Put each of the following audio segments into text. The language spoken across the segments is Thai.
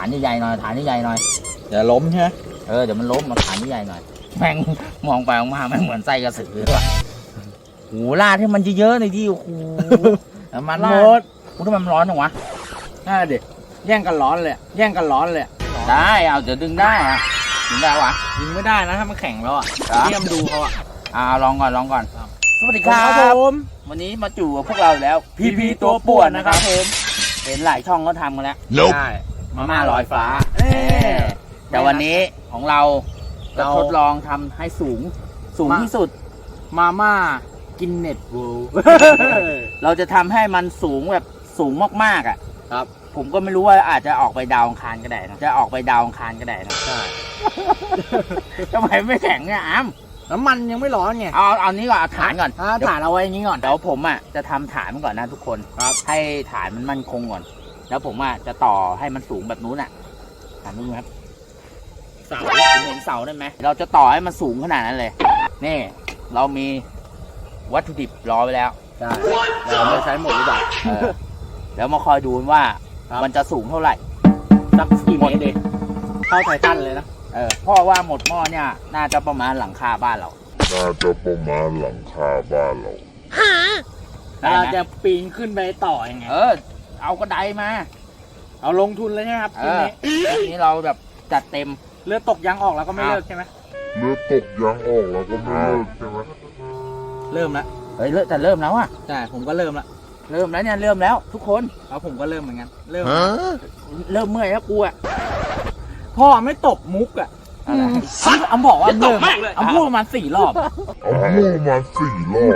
านใหญ่ๆหน่อยฐานใหญ่ๆหน่อยอย่าล้มใช่ไหมเออเดี๋ยวมันล้มมาฐานใหญ่ๆหน่อยแม่งมองไปมองมาแม่งเหมือนไส้กระสือเลยว่ะโหลาดให้มันเยอะๆหน่อยดิโอ้โหน้ำมันหลามดดกูทำไมมันร้อนจังวะน่าดิแย่งกันร้อนเลยแย่งกันร้อนเลยได้เอาเดี๋ยวดึงได้อะดึงได้วะยิงไม่ได้นะถ้ามันแข็งแล้วอะครับเทียมดูเขาอะอ่าลองก่อนลองก่อนครับสวัสดีครับผมวันนี้มาจู่กับพวกเราอีกแล้ว พีพีตัวป่วนนะครับผมเห็นหลายช่องก็ทำกันแล้วใช่ มาม่าลอยฟ้าเอ้ยแต่วันนี้ของเราจะเรา ทดลองทำให้สูงสูงมาที่สุด มาม่ากินเน็ตเวิลด์ เราจะทำให้มันสูงแบบสูงมากๆอะครับ ผมก็ไม่รู้ว่าอาจจะออกไปดาวอังคารก็ได้นะจะออกไปดาวอังคารก็ได้นะใช่ทำไมไม่แข็งเนี่ยอ้ามน้ำมันยังไม่ร้อนไงเอาเอานี้ก่อนเอาฐานก่อนอ่าฐานเอาไว้อย่างนี้ก่อน เดี๋ยวผมอะจะทำฐานมันก่อนนะทุกคน ครับ ให้ฐานมันมั่นคงก่อน แล้วผมอะจะต่อให้มันสูงแบบนู้นอะฐานนู้นครับเสาคุณเห็นเสาได้ไหมเราจะต่อให้มันสูงขนาดนั้นเลย นี่ เรามีวัตถุดิบรอไว้แล้วใช่เราไม่ใช้หมดหรือเปล่าเออแล้วมาคอยดูว่าครับมันจะสูงเท่าไหร่สักกี่เมตรดิเข้าไททันเลยนะเออเพราะว่าหมดหม้อเนี่ย น่าจะประมาณหลังคาบ้านเรา น่าจะประมาณหลังคาบ้านเราได้เราไหมจะปีนขึ้นไปต่อยังไงเออ เอากระไดมา เอาลงทุนเลยใช่ไหมครับเอทีอนี้ทีนี้เราแบบจัดเต็มเลือดตกยางออกแล้วก็ไม่ครับเลิกใช่ไหมเลือดตกยางออกแล้วก็ไม่เลิกใช่ไหมเริ่มแล้วเฮ้ยเริ่มแต่เริ่มแล้วอะใช่ผมก็เริ่มแล้วเริ่มแล้วเนี่ยเริ่มแล้ว ทุกคนแล้วผมก็เริ่มเหมือนกันเริ่มเริ่มเมื่อยแล้วกูอะพ่อไม่ตบมุกอะอะไรอำบอกว่าเริ่มอำพูดประมาณสี่รอบเอามู่มาสี่รอบ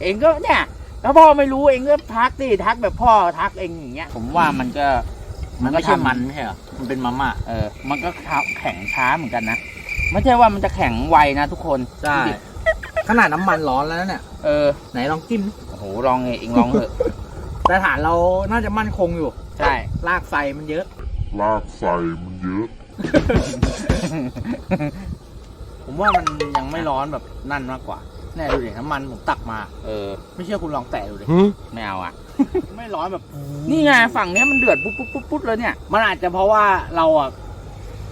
เองก็เนี่ย ถ้าพ่อไม่รู้เองก็ทักดิทักแบบพ่อทักเองอย่างเงี้ย ผมว่ามันก็มันก็ไม่ใช่ทำ มันไม่ใช่เหรอมันเป็นมาม่า เออ มันก็แข็งช้าเหมือนกันนะ ไม่ใช่ว่ามันจะแข็งไวนะทุกคนใช่ ดูดิขนาดน้ำมันร้อนแล้วเนี่ย เออ ไหนลองจิ้มโอ้โห ลองเองเองลองเถอะ แต่ฐานเราน่าจะมั่นคงอยู่ใช่ ลากไฟมันเยอะ ลากใส่มันเยอะ ผมว่ามันยังไม่ร้อนแบบนั่นมากกว่า แน่ดูดิน้ำมันผมตักมา เออ ไม่เชื่อคุณลองแตะดูดิ ไม่เอาอะ ไม่ร้อนแบบ นี่ไงฝั่งเนี้ยมันเดือดปุ๊บปุ๊บปุ๊บปุ๊บเลยเนี่ย มันอาจจะเพราะว่าเราอะ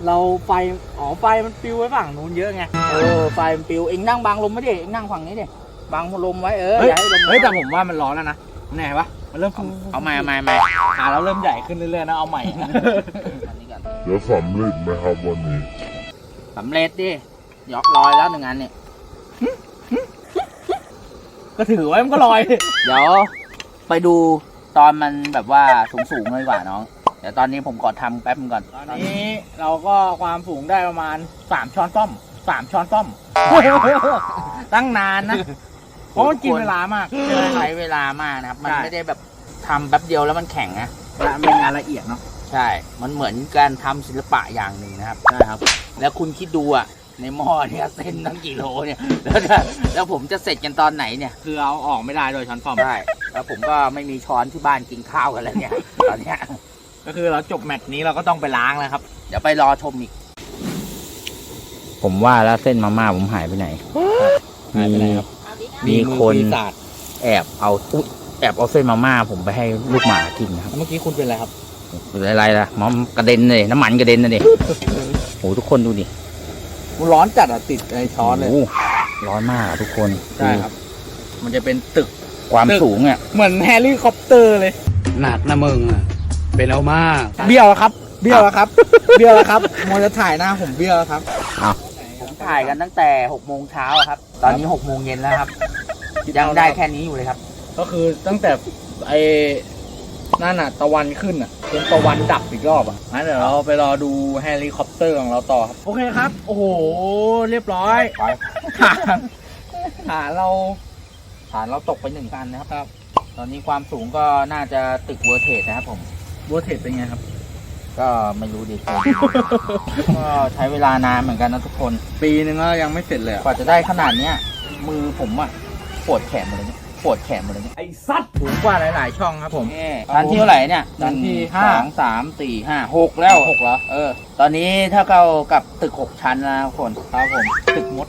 เราไฟ อ๋อไฟมันปิวไว้ฝั่งนู้นเยอะไง เออไฟมันปิว เองนั่งบังลมไม่ดิเองนั่งฝั่งนี้ดิ บังลมไว้เออเฮ้ย อย่าให้ลมเฮ้ยแต่ข้าผมว่ามันร้อนแล้วนะแน่ปะมันเริ่มเอาเอาใหม่เอาใหม่เอาใหม่ขาเราเริ่มใหญ่ขึ้นเรื่อยๆนะเอาใหม่นะอันนี้ก่อนเดี๋ยวสำเร็จไหมครับวันนี้สำเร็จดิยกลอยแล้วหนึ่งอันเนี่ย ก็ถือไว้มันก็ลอย เดี๋ยวไปดูตอนมันแบบว่าสูงๆเลยดีกว่าน้อง เดี๋ยวตอนนี้ผมขอทำแป๊บนึงก่อนตอนนี้เราก็ความสูงได้ประมาณสามช้อนต้อมสามช้อนต้อมตั้งนานนะ เพราะมันกินเวลามากใช้เวลามากนะครับ มันใช่ ไม่ได้แบบทำแป๊บเดียวแล้วมันแข็งนะและเป็นงานละเอียดเนาะ ใช่ มันเหมือนการทำศิลปะอย่างหนึ่งนะครับ ใช่ครับ แล้วคุณคิดดูอะ ในหม้อเนี่ยเส้นตั้งกี่โลเนี่ยแล้วจะแล้วผมจะเสร็จกันตอนไหนเนี่ยคือเอาออกไม่ได้โดยช้อนซ่อมได้แล้วผมก็ไม่มีช้อนที่บ้านกินข้าวกันแล้วเนี่ยตอนเนี้ยก็คือเราจบแมตช์นี้เราก็ต้องไปล้างแล้วครับ เดี๋ยวไปรอชมอีก ผมว่าแล้วเส้นมาม่าผมหายไปไหนหายไปไหนครับมีคนอปีศาจแอบเอาอุ๊ยแอบเอาเส้นมาม่าผมไปให้ลูกหมากินนะครับเมื่อกี้คุณเป็นอะไรครับเป็นอะไรล่ะมอมกระเด็นเลยน้ำมันกระเด็นนะดิโอ้ทุกคนดูดิ มันร้อนจัดอะติดในช้อนเลย โโหร้อนมากอะทุกคนใช่ครับ มันจะเป็นตึก ความตึก สูงเนี่ยเหมือนแฮร์รี่คอปเตอร์เลย หนักนะมึงอะเป็นเอามาก เบี้ยวแล้วครับ เบี้ยวแล้วครับ เบี้ยวแล้วครับมอจะถ่ายหน้าผมเบี้ยวแล้วครับ ผมถ่ายกันตั้งแต่หกโมงเช้าอะครับ ตอนนี้หกโมงเย็นแล้วครับ ยังได้แค่นี้อยู่เลยครับ ก็คือตั้งแต่ไอ้ นั่นน่ะ ตะวันขึ้นอะจนตะวันดับอีกรอบอะงั้นเดี๋ยวเราไปรอดูเฮลิคอปเตอร์ของเราต่อครับโอเคครับ โอ้โห เรียบร้อยไปฐานฐานเราฐานเราตกไปหนึ่งกันนะครับ ตอนนี้ความสูงก็น่าจะตึกเวอร์เทสนะครับผมบัวเทปเป็นไงครับ ก็ไม่รู้ดิก็ใช้เวลานานเหมือนกันนะทุกคน ปีนึงก็ยังไม่เสร็จเลยอะกว่าจะได้ขนาดเนี้ยมือผมอะปวดแขนหมดเลยเนี่ย ปวดแขนหมดเลยเนี่ยไอ้สัตว์สูงกว่าหลาย ๆ ช่องครับผมชั้นที่เท่าไหร่เนี่ยชั้นที่นึ่งห้า สองสามสี่ห้าหกแล้วหกเหรอเออ ตอนนี้ถ้าเข้ากับตึกหกชั้นแล้วนะทุกคนครับผม ตึกมด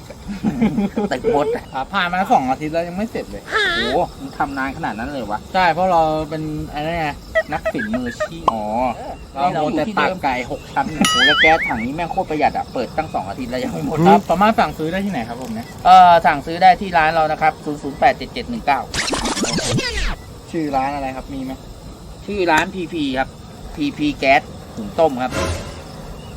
ตึกบดอะอ่าผ่านมาสองอาทิตย์แล้วยังไม่เสร็จเลย โอ้โหมึงทำนานขนาดนั้นเลยวะ ใช่ เพราะเราเป็นอะไรไงนักศิลป์มืออาชีพอ๋อเราโมแต่ตากไก่หกชั้นโอ้โหแล้วแก๊สถังนี้แม่งโคตรประหยัดอะเปิดตั้งสองอาทิตย์แล้วยังไม่หมดครับสามารถสั่งซื้อได้ที่ไหนครับผมเนี่ย เออสั่งซื้อได้ที่ร้านเรานะครับ 0087719 ชื่อร้านอะไรครับ มีไหม ชื่อร้าน PP ครับ PP แก๊สถุงต้มครับ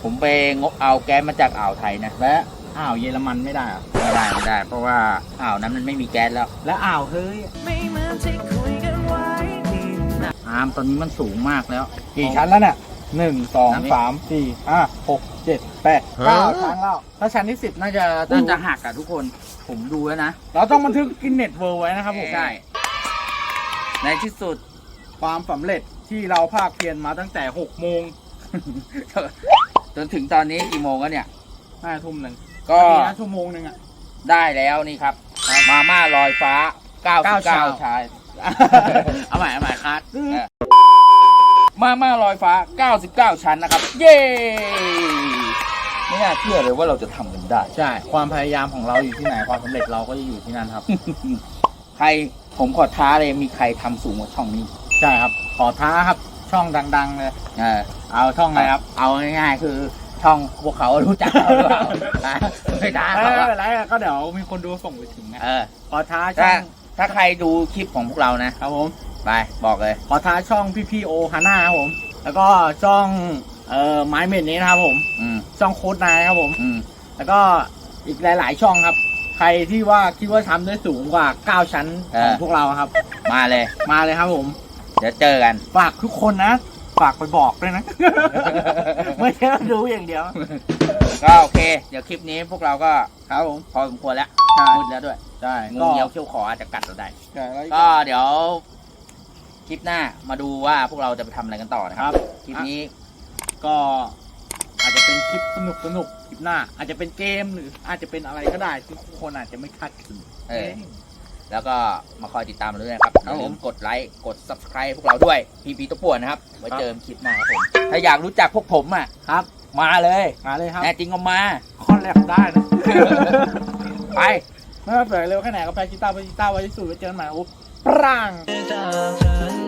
ผมไปงบเอาแก๊สมาจากอ่าวไทยนะ และ อ่าวเยอรมันไม่ได้เหรอไม่ได้ไม่ได้ เพราะว่าอ่าวนั้นมันไม่มีแก๊สแล้ว และอ่าวเฮ้ยอามตอนนี้มันสูงมากแล้ว กี่ชั้นแล้วเนี่ยหนึ่งสองนับดิสามสี่ห้าหกเจ็ดแปดเก้าชั้นแล้วถ้าชั้นที่สิบน่าจะน่าจะหักอะทุกคนผมดูแล้วนะเราต้องบันทึกกินเน็ตเวิร์ไว้นะครับผมใช่ในที่สุดความสำเร็จที่เราภาคเพียรมาตั้งแต่หกโมงจนถึงตอนนี้กี่โมงแล้วเนี่ยห้าทุ่มหนึ่ง ก็ทีนะชั่วโมงหนึ่งอะ ได้แล้วนี่ครับ มาม่าลอยฟ้า 99 ชาวชายเอาใหม่เอาใหม่คัดมาม่าลอยฟ้า 99 ชั้นนะครับ เย้ไม่น่าเชื่อเลยว่าเราจะทำกันได้ ใช่ ความพยายามของเราอยู่ที่ไหนความสำเร็จเราก็จะอยู่ที่นั่นครับ ใครผมขอท้าเลยมีใครทำสูงกว่าช่องนี้ ใช่ครับ ขอท้าครับช่องดัง ๆ เลย เออเอาช่องอะไรครับ เอาง่ายๆคือ ช่องพวกเขารู้จักเราหรือเปล่านะไม่ท้าไม่เขาเป็อะนไรก็เดี๋ยวมีคนดูส่งไปถึงนะเออ ขอท้าช่ถ้าองถ้าใครดูคลิปของพวกเรานะครับผมไปบอกเลย ขอท้าช่องพี่พีโอฮาน่าครับผม แล้วก็ช่องเอ่อไม้เมดนี้นะครับผม อืมช่องโค้ดนายครับผม อืมแล้วก็อีกหลาย ๆ ช่องครับ ใครที่ว่าคิดว่าทำได้สูงกว่า 9 ชั้นของพวกเราครับ มาเลย มาเลยครับผม เดี๋ยวเจอกัน ฝากทุกคนนะ ฝากไปบอกด้วยนะ ไม่ใช่ว่าดูอย่างเดียว ก็โอเค เดี๋ยวคลิปนี้พวกเราก็ครับผมพอสมควรแล้วใช่ มืดแล้วด้วยใช่งูก็เงี้ยวเขี้ยวขออาจจะกัดเราได้ ใช่แล้วก็เดี๋ยว คลิปหน้ามาดูว่าพวกเราจะไปทำอะไรกันต่อนะคครัรับ บ คลิปนี้ก็อาจจะเป็นคลิปสนุกสนุกๆคลิปหน้า อาจจะเป็นเกมหรืออาจจะเป็นอะไรก็ได้ที่ทุกคนอาจจะไม่คาดคิดเออ แล้วก็มาคอยติดตามเราด้วยนะครับคอรับย่าลืผมมกดไลค์กด subscribe พวกเราด้วยพีพีตัวป่วนนะครับไว้เจอกันคลิปหน้าครับผมถ้าอยากรู้จักพวกผมอะครับ มาเลยมาเลยครับแน่จริงก็มาคอนแลบได้นะไปไม่ว่าเปิดเร็วแค่ไหนก็ไปกีตาร์ไปกีตาร์ไว้ที่สุดไว้เจอกันใหม่อุ๊บปร่างจากฉัน